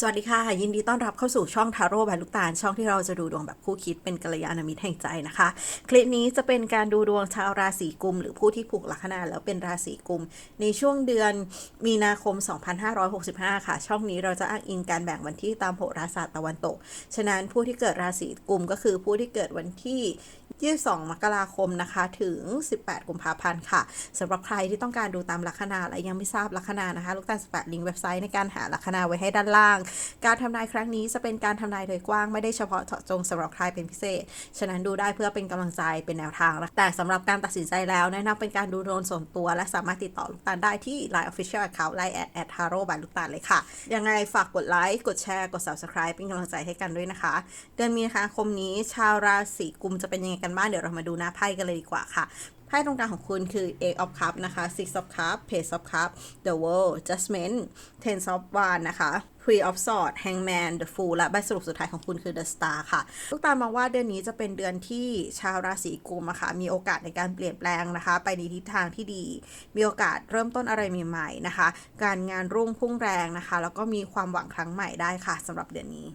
สวัสดีค่ะ ยินดีต้อนรับเข้าสู่ช่องทาโร่บายลูกตาล ช่องที่เราจะดูดวงแบบคู่คิดเป็นกัลยาณมิตรแห่งใจนะคะ คลิปนี้จะเป็นการดูดวงชาวราศีกุม หรือผู้ที่ผูกลัคนาแล้วเป็นราศีกุม ในช่วงเดือนมีนาคม 2565 ค่ะ ช่องนี้เราจะอ้างอิงการแบ่งวันที่ตามโหราศาสตร์ตะวันตก ฉะนั้นผู้ที่เกิดราศีกุมก็คือผู้ที่เกิดวันที่ 22 มกราคมนะคะถึง 18 กุมภาพันธ์ค่ะสำหรับใครที่ต้องการดูตามลัคนาและยังไม่ทราบลัคนานะคะ ลูกตาลสแปดลิงก์เว็บไซต์ในการหาลัคนาไว้ให้ด้านล่าง การทำนายครั้งนี้จะเป็นการทำนายโดยกว้างไม่ได้เฉพาะเจาะจงสำหรับใครเป็นพิเศษ ฉะนั้นดูได้เพื่อเป็นกำลังใจเป็นแนวทาง แต่สำหรับการตัดสินใจแล้วแนะนำเป็นการดูดวงส่วนตัว และสามารถติดต่อลูกตาลได้ที่ Line Official Account Line at at taro by ลูกตาลเลยค่ะ ยังไงฝากกดไลค์กดแชร์กด Subscribe เป็นกำลังใจให้กันด้วยนะคะ เดือนมีนาคมนี้ชาวราศีกุมจะเป็นยังไงกันบ้างเดี๋ยวเรามาดูหน้าไพ่กันเลยดีกว่าค่ะไพ่ตรงกลางของคุณคือ Eight of Cups นะคะ Six of Cups Page of Cups The World Judgment Ten of Wands นะคะ Three of Swords Hangman The Fool และใบสรุปสุดท้ายของคุณคือ The Star ค่ะลูกตาลมองว่าเดือนนี้จะเป็นเดือนที่ชาวราศีกุมอะค่ะ มีโอกาสในการเปลี่ยนแปลงนะคะ ไปในทิศทางที่ดี มีโอกาสเริ่มต้นอะไรใหม่ๆนะคะ การงานรุ่งพุ่งแรงนะคะ แล้วก็มีความหวังครั้งใหม่ได้ค่ะสำหรับเดือนนี้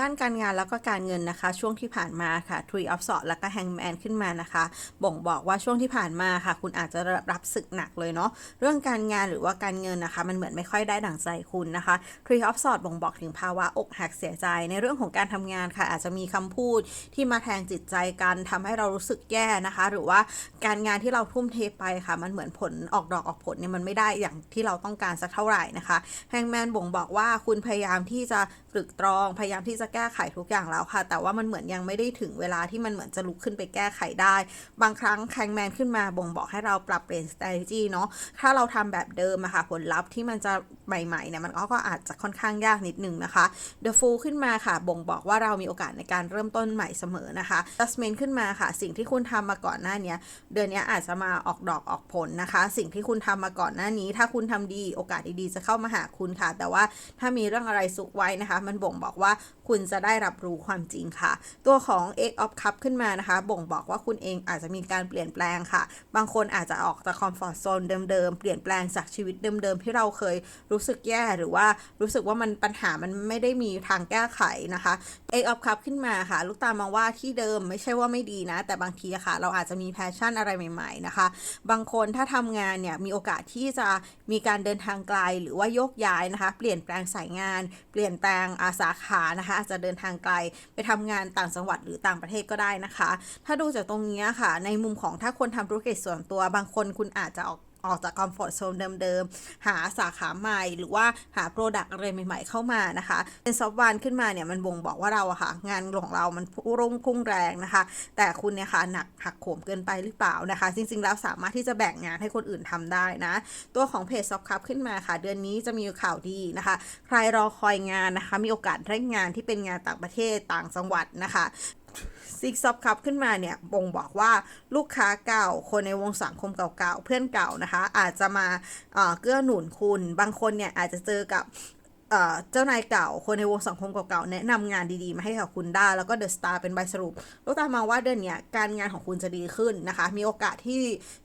ด้านการงานแล้วก็การเงินนะคะ ช่วงที่ผ่านมาค่ะ Tree of Swords แล้วก็ Hangman ขึ้นมานะคะ บ่งบอกว่าช่วงที่ผ่านมาค่ะ คุณอาจจะรับศึกหนักเลยเนาะเรื่องการงานหรือว่าการเงินนะคะ มันเหมือนไม่ค่อยได้ดั่งใจคุณนะคะ Tree of Swords บ่งบอกถึงภาวะอกหักเสียใจ ในเรื่องของการทำงานค่ะ อาจจะมีคำพูดที่มาแทงจิตใจกันทำให้เรารู้สึกแย่นะคะ หรือว่าการงานที่เราทุ่มเทไปค่ะ มันเหมือนผลออกดอกออกผลเนี่ยมันไม่ได้อย่างที่เราต้องการสักเท่าไหร่นะคะ Hangman บ่งบอกว่าคุณพยายามที่จะตรึกตรองพยายามที่จะะแก้ไขทุกอย่างแล้วค่ะ แต่ว่ามันเหมือนยังไม่ได้ถึงเวลาที่มันเหมือนจะลุกขึ้นไปแก้ไขได้ บางครั้งแคงแมนขึ้นมาบ่งบอกให้เราปรับเปลี่ยน strategy เนาะถ้าเราทำแบบเดิมอะค่ะผลลัพธ์ที่มันจะใหม่ๆเนี่ยมันก็อาจจะค่อนข้างยากนิดนึงนะคะ The Fool ขึ้นมาค่ะ บ่งบอกว่าเรามีโอกาสในการเริ่มต้นใหม่เสมอนะคะ Judgment ขึ้นมาค่ะ สิ่งที่คุณทำมาก่อนหน้านี้เดือนนี้อาจจะมาออกดอกออกผลนะคะ สิ่งที่คุณทำมาก่อนหน้านี้ ถ้าคุณทำดีโอกาสดีๆจะเข้ามาหาคุณค่ะ แต่ว่าถ้ามีเรื่องอะไรซุกไว้นะคะ มันบ่งบอกว่าคุณจะได้รับรู้ความจริงค่ะ ตัวของ Eight of Cup ขึ้นมานะคะ บ่งบอกว่าคุณเองอาจจะมีการเปลี่ยนแปลงค่ะ บางคนอาจจะออกจากคอมฟอร์ z โซนเดิมๆเปลี่ยนแปลงจากชีวิตเดิมๆที่เราเคยรูู้สึกแย่หรือว่ารู้สึกว่ามันปัญหามันไม่ได้มีทางแก้ไขนะคะ Eight of Cup ขึ้นมาค่ะ ลูกตามองว่าที่เดิมไม่ใช่ว่าไม่ดีนะ แต่บางทีค่ะ เราอาจจะมีแพชชั่นอะไรใหม่ ๆ นะคะ บางคนถ้าทำงานเนี่ยมีโอกาสที่จะมีการเดินทางไกลหรือว่าโยกย้ายนะคะ เปลี่ยนแปลงสายงาน เปลี่ยนแปลงอาสาขานะคะอาจจะเดินทางไกลไปทำงานต่างจังหวัดหรือต่างประเทศก็ได้นะคะ ถ้าดูจากตรงนี้ค่ะ ในมุมของถ้าคนทำธุรกิจส่วนตัวบางคนคุณอาจจะออก ออกจากคอมฟอร์ทโซนเดิมๆ หาสาขาใหม่หรือว่าหาโปรดักต์อะไรใหม่ๆเข้ามานะคะ เป็นซอฟต์แวันขึ้นมาเนี่ยมันบ่งบอกว่าเราอะค่ะ งานของเรามันรุ่งพุ่งแรงนะคะ แต่คุณเนี่ยค่ะหนักหักโหมเกินไปหรือเปล่านะคะ จริงๆ แล้วสามารถที่จะแบ่งงานให้คนอื่นทำได้นะ ตัวของเพจซอฟคัพขึ้นมาค่ะ เดือนนี้จะมีข่าวดีนะคะ ใครรอคอยงานนะคะ มีโอกาสได้งานที่เป็นงานต่างประเทศต่างจังหวัดนะคะ ซิกซอบคับขึ้นมาเนี่ยบ่งบอกว่าลูกค้าเก่า คนในวงสังคมเก่าๆ เพื่อนเก่านะคะ อาจจะมาเอ่อเกื้อหนุนคุณ บางคนเนี่ยอาจจะเจอกับ เจ้านายเก่า คนในวงสังคมเก่าๆ แนะนำงานดีๆ มาให้กับคุณได้ แล้วก็เดอะสตาร์เป็นใบสรุปลูกตามาว่าเดือนนี้การงานของคุณจะดีขึ้นนะคะ มีโอกาสที่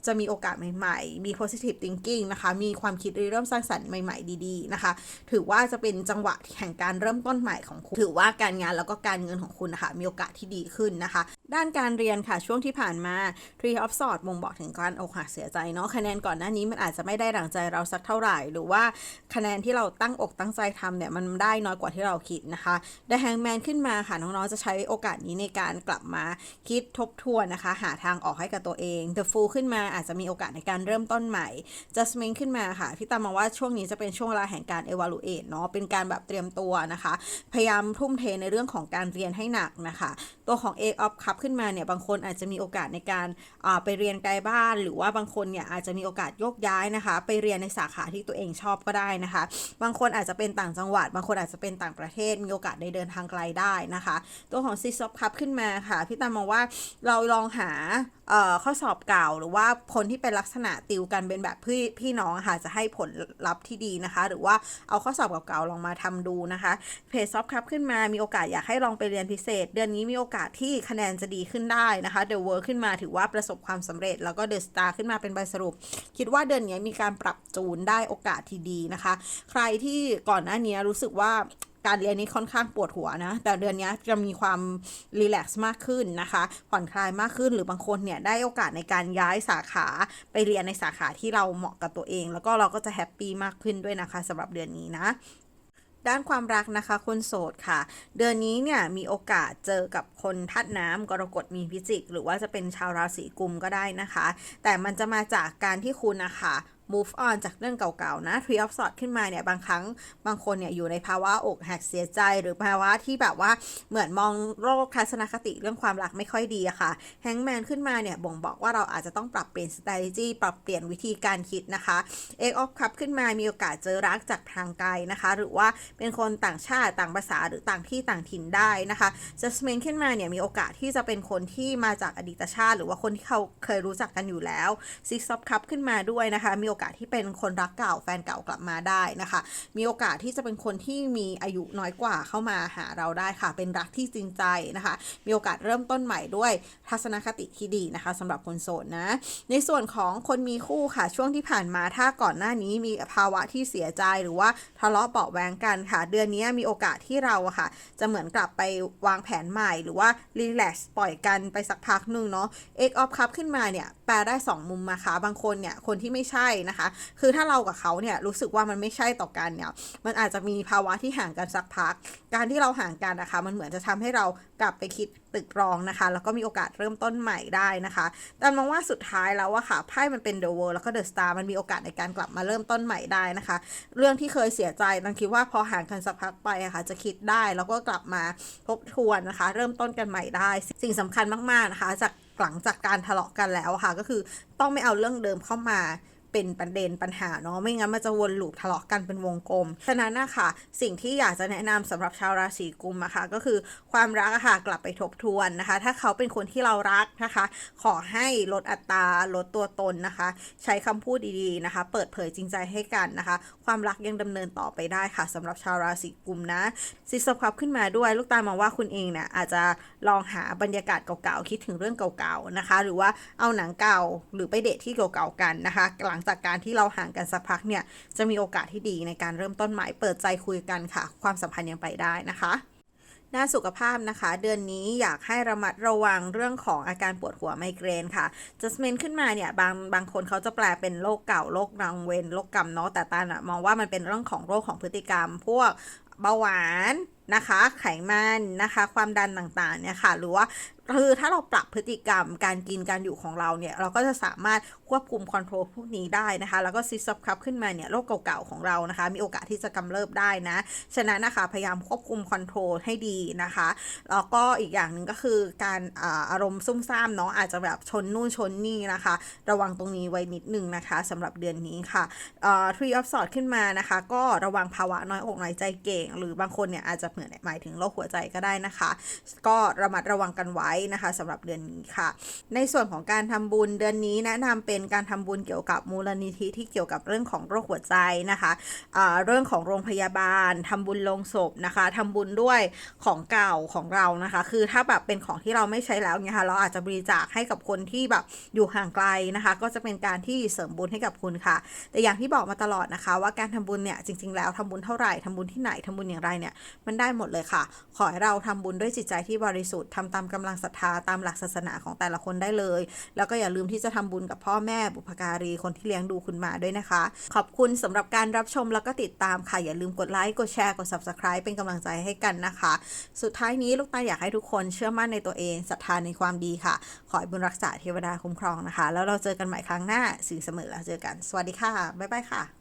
จะมีโอกาสใหม่ๆ มี positive thinking นะคะ มีความคิดเริ่มสร้างสรรค์ใหม่ๆ ดีๆ นะคะ ถือว่าจะเป็นจังหวะแห่งการเริ่มต้นใหม่ของคุณ ถือว่าการงานแล้วก็การเงินของคุณนะคะมีโอกาสที่ดีขึ้นนะคะ ด้านการเรียนค่ะ ช่วงที่ผ่านมา Tree of Swords บ่งบอกถึงการอกหักเสียใจเนาะ คะแนนก่อนหน้านี้มันอาจจะไม่ได้ดั่งใจเราสักเท่าไหร่ หรือว่าคะแนนที่เราตั้งอกตั้งใจทำเนี่ยมันได้น้อยกว่าที่เราคิดนะคะได้แฮงแมนขึ้นมาค่ะ น้องๆ จะใช้โอกาสนี้ในการกลับมาคิดทบทวนนะคะ หาทางออกให้กับตัวเอง The Fool ขึ้นมาอาจจะมีโอกาสในการเริ่มต้นใหม่ Jasmine ขึ้นมาค่ะ พี่ตามมองว่าช่วงนี้จะเป็นช่วงเวลาแห่งการ evaluate เนาะเป็นการแบบเตรียมตัวนะคะ พยายามทุ่มเทในเรื่องของการเรียนให้หนักนะคะ ตัวของ A of Cup ขึ้นมาเนี่ยบางคนอาจจะมีโอกาสในการอ่าไปเรียนไกลบ้าน หรือว่าบางคนเนี่ยอาจจะมีโอกาสโยกย้ายนะคะ ไปเรียนในสาขาที่ตัวเองชอบก็ได้นะคะ บางคนอาจจะเป็นต่างจังหวัดบางคนอาจจะเป็นต่างประเทศมีโอกาสได้เดินทางไกลได้นะคะ ตัวของซีซอฟคัพขึ้นมาค่ะพี่ตามมองว่าเราลองหา ข้อสอบเก่าหรือว่าคนที่เป็นลักษณะติวกันเป็นแบบพี่พี่น้องค่ะจะให้ผลลัพธ์ที่ดีนะคะ หรือว่าเอาข้อสอบเก่าๆลองมาทำดูนะคะเพจซอฟคัพขึ้นมามีโอกาสอยากให้ลองไปเรียนพิเศษ เดือนนี้มีโอกาสที่คะแนนจะดีขึ้นได้นะคะเดอะเวิร์ขึ้นมาถือว่าประสบความสำเร็จ แล้วก็เดอะสตาร์ขึ้นมาเป็นใบสรุป คิดว่าเดือนนี้มีการปรับจูนได้โอกาสที่ดีนะคะ ใครที่ก่อนหน้านี้รู้สึกว่า การเรียนนี้ค่อนข้างปวดหัวนะ แต่เดือนนี้จะมีความรีแลกซ์มากขึ้นนะคะ ผ่อนคลายมากขึ้นหรือบางคนเนี่ยได้โอกาสในการย้ายสาขาไปเรียนในสาขาที่เราเหมาะกับตัวเอง แล้วก็เราก็จะแฮปปี้มากขึ้นด้วยนะคะสำหรับเดือนนี้นะด้านความรักนะคะคนโสดค่ะ เดือนนี้เนี่ยมีโอกาสเจอกับคนทัดน้ำกรกฎมีพิจิก หรือว่าจะเป็นชาวราศีกุมก็ได้นะคะ แต่มันจะมาจากการที่คุณนะคะ move on จากเรื่องเก่าๆนะ tree of Swords ขึ้นมาเนี่ย บางครั้งบางคนเนี่ย อยู่ในภาวะอกหักเสียใจ หรือภาวะที่แบบว่าเหมือนมองโลกทัศนคติเรื่องความรักไม่ค่อยดีอะค่ะ Hangman ขึ้นมาเนี่ย บ่งบอกว่าเราอาจจะต้องปรับเปลี่ยน strategy ปรับเปลี่ยนวิธีการคิดนะคะ Eight of Cup ขึ้นมามีโอกาสเจอรักจากทางไกลนะคะ หรือว่าเป็นคนต่างชาติต่างภาษาหรือต่างที่ต่างถิ่นได้นะคะ Jasmine ขึ้นมาเนี่ยมีโอกาสที่จะเป็นคนที่มาจากอดีตชาติ หรือว่าคนที่เขาเคยรู้จักกันอยู่แล้ว Six of Cup ขึ้นมาด้วยนะคะมีโอกอกาสที่เป็นคนรักเก่าแฟนเก่ากลับมาได้นะคะ มีโอกาสที่จะเป็นคนที่มีอายุน้อยกว่าเข้ามาหาเราได้ค่ะ เป็นรักที่จริงใจนะคะ มีโอกาสเริ่มต้นใหม่ด้วยทัศนคติที่ดีนะคะสำหรับคนโสดนะ ในส่วนของคนมีคู่ค่ะช่วงที่ผ่านมาถ้าก่อนหน้านี้มีภาวะที่เสียใจหรือว่าทะเลาะเบาะแวงกันค่ะ เดือนนี้มีโอกาสที่เราค่ะ จะเหมือนกลับไปวางแผนใหม่ หรือว่ารีแลกซ์ปล่อยกันไปสักพักหนึ่งเนาะ X of Cup ขึ้นมาเนี่ย แปลได้ 2 มุมนะคะ บางคนเนี่ยคนที่ไม่ใช่นะคะ คือถ้าเรากับเขาเนี่ยรู้สึกว่ามันไม่ใช่ต่อกันเนี่ยมันอาจจะมีภาวะที่ห่างกันสักพัก การที่เราห่างกันนะคะ มันเหมือนจะทำให้เรากลับไปคิดตึกรองนะคะ แล้วก็มีโอกาสเริ่มต้นใหม่ได้นะคะแต่มองว่าสุดท้ายแล้วอะค่ะไพ่มันเป็น The World แล้วก็ The Star มันมีโอกาสในการกลับมาเริ่มต้นใหม่ได้นะคะ เรื่องที่เคยเสียใจตังคิดว่าพอห่างกันสักพักไปอะค่ะจะคิดได้แล้วก็กลับมาทบทวนนะคะ เริ่มต้นกันใหม่ได้ สิ่งสำคัญมากๆนะคะ จาก หลังจากการทะเลาะกันแล้วค่ะ ก็คือต้องไม่เอาเรื่องเดิมเข้ามา เป็นประเด็นปัญหาเนาะไม่งั้นมันจะวนลูปทะเลาะกันเป็นวงกลมฉะนั้นนะคะสิ่งที่อยากจะแนะนำสำหรับชาวราศีกุมนะคะก็คือความรักค่ะกลับไปทบทวนนะคะ ถ้าเขาเป็นคนที่เรารักนะคะ ขอให้ลดอัตราลดตัวตนนะคะ ใช้คำพูดดีๆนะคะ เปิดเผยจริงใจให้กันนะคะ ความรักยังดำเนินต่อไปได้ค่ะสำหรับชาวราศีกุมนะซิสครับขึ้นมาด้วยลูกตามองว่าคุณเองเนี่ยอาจจะลองหาบรรยากาศเก่าๆคิดถึงเรื่องเก่าๆนะคะ หรือว่าเอาหนังเก่าหรือไปเดทที่เก่าๆกันนะคะหลังจากการที่เราห่างกันสักพักเนี่ย จะมีโอกาสที่ดีในการเริ่มต้นใหม่เปิดใจคุยกันค่ะ ความสัมพันธ์ยังไปได้นะคะด้านสุขภาพนะคะ เดือนนี้อยากให้ระมัดระวังเรื่องของอาการปวดหัวไมเกรนค่ะจัสเมนขึ้นมาเนี่ยบางบางคนเขาจะแปลเป็นโรคเก่าโรครังเวนโรคกรรมเนาะแต่ตาอะมองว่ามันเป็นเรื่องของโรคของพฤติกรรม พวกเบาหวานนะคะ ไขมันนะคะ ความดันต่างๆเนี่ยค่ะ หรือว่า คือถ้าเราปรับพฤติกรรมการกินการอยู่ของเราเนี่ย เราก็จะสามารถควบคุมคอนโทรลพวกนี้ได้นะคะ แล้วก็ซิสซับครับขึ้นมาเนี่ยโรคเก่าๆของเรานะคะ มีโอกาสที่จะกำเริบได้นะ ฉะนั้นนะคะพยายามควบคุมคอนโทรลให้ดีนะคะ แล้วก็อีกอย่างหนึ่งก็คือการอารมณ์ซุ่มซ่ามเนาะอาจจะแบบชนนู่นชนนี่นะคะ ระวังตรงนี้ไว้นิดนึงนะคะสำหรับเดือนนี้ค่ะทรีออฟสอดขึ้นมานะคะ ก็ระวังภาวะน้อยอกน้อยใจเก่ง หรือบางคนเนี่ยอาจจะเหมือนหมายถึงโรคหัวใจก็ได้นะคะ ก็ระมัดระวังกันไว้นะคะสำหรับเดือนนี้ค่ะ ในส่วนของการทำบุญเดือนนี้แนะนำเป็นการทำบุญเกี่ยวกับมูลนิธิที่เกี่ยวกับเรื่องของโรคหัวใจนะคะะเรื่องของโรงพยาบาลทำบุญลงศพนะคะทำบุญด้วยของเก่าของเรานะคะ คือถ้าแบบเป็นของที่เราไม่ใช้แล้วเนี่ยค่ะเราอาจจะบริจาคให้กับคนที่แบบอยู่ห่างไกลนะคะ ก็จะเป็นการที่เสริมบุญให้กับคุณค่ะ แต่อย่างที่บอกมาตลอดนะคะ ว่าการทำบุญเนี่ยจริง ๆ แล้วทำบุญเท่าไหร่ทำบุญที่ไหนทำบุญอย่างไรเนี่ยมันได้หมดเลยค่ะ ขอให้เราทำบุญด้วยจิตใจที่บริสุทธิ์ทำตามกำลังศรัทธาตามหลักศาสนาของแต่ละคนได้เลย แล้วก็อย่าลืมที่จะทำบุญกับพ่อแม่บุพการีคนที่เลี้ยงดูคุณมาด้วยนะคะ ขอบคุณสำหรับการรับชมแล้วก็ติดตามค่ะ อย่าลืมกดไลค์กดแชร์กด subscribe เป็นกำลังใจให้กันนะคะ สุดท้ายนี้ลูกตาอยากให้ทุกคนเชื่อมั่นในตัวเองศรัทธาในความดีค่ะ ขอให้บุญรักษาเทวดาคุ้มครองนะคะ แล้วเราเจอกันใหม่ครั้งหน้าสิ่งเสมอแล้วเจอกัน สวัสดีค่ะบ๊ายบายค่ะ